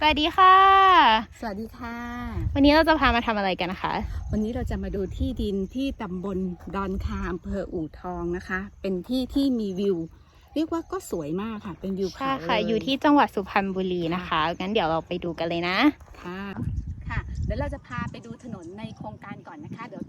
สวัสดีค่ะ สวัสดีค่ะ วันนี้เราจะพามาทำอะไรกันนะคะ วันนี้เราจะมาดูที่ดินที่ตำบลดอนคาอำเภออู่ทองนะคะ เป็นที่ที่มีวิว เรียกว่าก็สวยมากค่ะ เป็นวิวใช่เขาค่ะเลอยู่ที่จังหวัดสุพรรณบุรีนะคะ งั้นเดี๋ยวเราไปดูกันเลยนะ ค่ะ ค่ะ เดี๋ยวเราจะพาไปดูถนนในโครงการก่อนนะคะ เดี๋ยว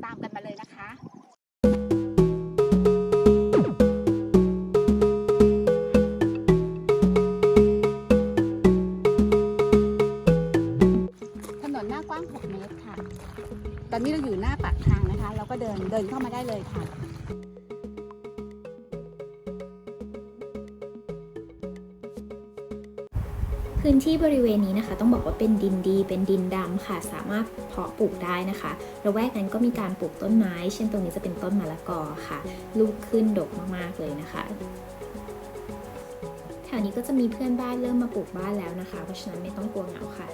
อนนี้เราอยู่หน้าปากทางนะคะ เราก็เดินเดินเข้ามาได้เลยค่ะพื้นที่บริเวณนี้นะคะ ต้องบอกว่าเป็นดินดี เป็นดินดำค่ะ สามารถเพาะปลูกได้นะคะระแวกนั้นก็มีการปลูกต้นไม้ เช่นตรงนี้จะเป็นต้นมะละกอค่ะ ลูกขึ้นดกมากๆเลยนะคะแถวนี้ก็จะมีเพื่อนบ้านเริ่มมาปลูกบ้านแล้วนะคะ เพราะฉะนั้นไม่ต้องกลัวเหงาค่ะ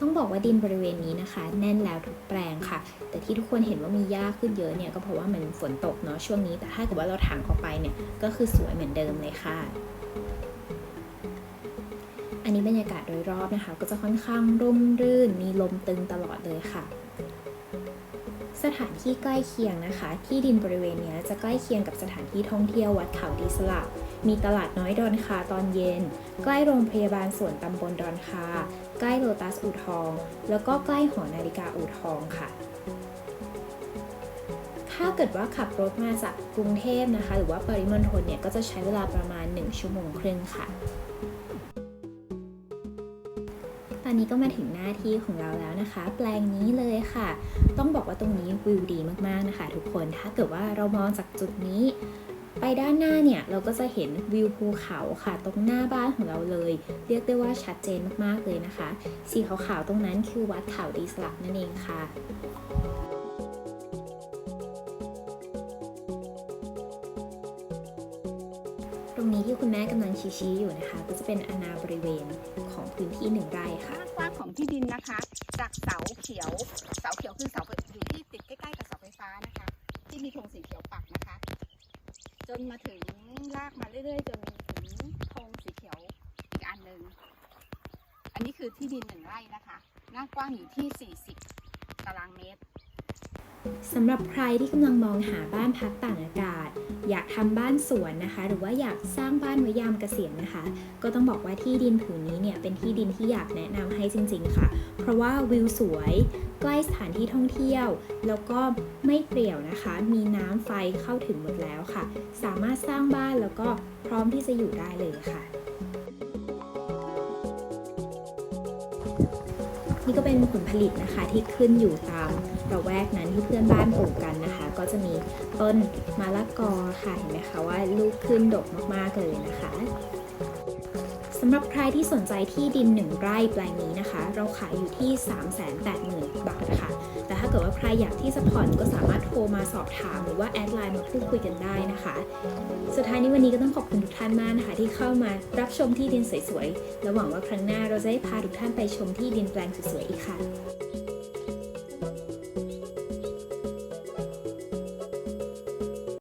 ต้องบอกว่าดินบริเวณนี้นะคะ แน่นแล้วทุกแปลงค่ะ แต่ที่ทุกคนเห็นว่ามีหญ้าขึ้นเยอะเนี่ยก็เพราะว่ามันฝนตกเนาะช่วงนี้ แต่ถ้าเกิดว่าเราถางเข้าไปเนี่ยก็คือสวยเหมือนเดิมเลยค่ะ อันนี้บรรยากาศโดยรอบนะคะ ก็จะค่อนข้างร่มรื่น มีลมตึงตลอดเลยค่ะ สถานที่ใกล้เคียงนะคะ ที่ดินบริเวณนี้จะใกล้เคียงกับสถานที่ท่องเที่ยววัดเขาดีสลับมีตลาดน้อยดอนคาตอนเย็น ใกล้โรงพยาบาลสวนตำบลดอนคา ใกล้โลตัสอู่ทอง แล้วก็ใกล้หอนาฬิกาอู่ทองค่ะถ้าเกิดว่าขับรถมาจากกรุงเทพนะคะ หรือว่าปริมณฑลเนี่ยก็จะใช้เวลาประมาณ 1 ชั่วโมงครึ่งค่ะ ตอนนี้ก็มาถึงหน้าที่ของเราแล้วนะคะ แปลงนี้เลยค่ะ ต้องบอกว่าตรงนี้วิวดีมากๆนะคะ ทุกคนถ้าเกิดว่าเรามองจากจุดนี้ ไปด้านหน้าเนี่ยเราก็จะเห็นวิวภูเขาค่ะ ตรงหน้าบ้านของเราเลย เรียกได้ว่าชัดเจนมากๆเลยนะคะ สีขาวๆตรงนั้นคือวัดเขาดีสลักนั่นเองค่ะ ตรงนี้ที่คุณแม่กำลังชี้ๆอยู่นะคะ ก็จะเป็นอนาบริเวณของพื้นที่หนึ่งไร่ค่ะกว้างของที่ดินนะคะ จากเสาเขียว เสาเขียวคือเสาอยู่ที่ติดใกล้ๆกับเสาไฟฟ้านะคะ ที่มีธงสีเขียวปักนะคะ จนมาถึงลากมาเรื่อยๆจนถึงธงสีเขียวอีกอันหนึ่งอันนี้คือที่ดินหนึ่งไร่นะคะหน้ากว้างอยู่ที่ 40 ตารางเมตรสำหรับใครที่กำลังมองหาบ้านพักต่างอากาศ อยากทำบ้านสวนนะคะ หรือว่าอยากสร้างบ้านไว้ยามเกษียณนะคะ ก็ต้องบอกว่าที่ดินผืนนี้เนี่ยเป็นที่ดินที่อยากแนะนำให้จริง ๆ ค่ะ เพราะว่าวิวสวย ใกล้สถานที่ท่องเที่ยว แล้วก็ไม่เปรี่ยวนะคะ มีน้ำไฟเข้าถึงหมดแล้วค่ะ สามารถสร้างบ้านแล้วก็พร้อมที่จะอยู่ได้เลยค่ะนี่ก็เป็นผลผลิตนะคะที่ขึ้นอยู่ตาม ระแวกนั้นที่เพื่อนบ้านปลูกกันนะคะ ก็จะมีต้นมะละกอค่ะเห็นไหมคะว่าลูกขึ้นดกมากๆเลยนะคะสำหรับใครที่สนใจที่ดิน 1 ไร่แปลงนี้นะคะ เราขายอยู่ที่ 380,000 บาทค่ะ แต่ถ้าเกิดว่าใครอยากที่จะผ่อนก็สามารถโทรมาสอบถามหรือว่าแอดไลน์มาพูดคุยกันได้นะคะ สุดท้ายนี้วันนี้ก็ต้องขอบคุณทุกท่านมากนะคะ ที่เข้ามารับชมที่ดินสวยๆ และหวังว่าครั้งหน้าเราจะได้พาทุกท่านไปชมที่ดินแปลงสวยๆ อีกค่ะ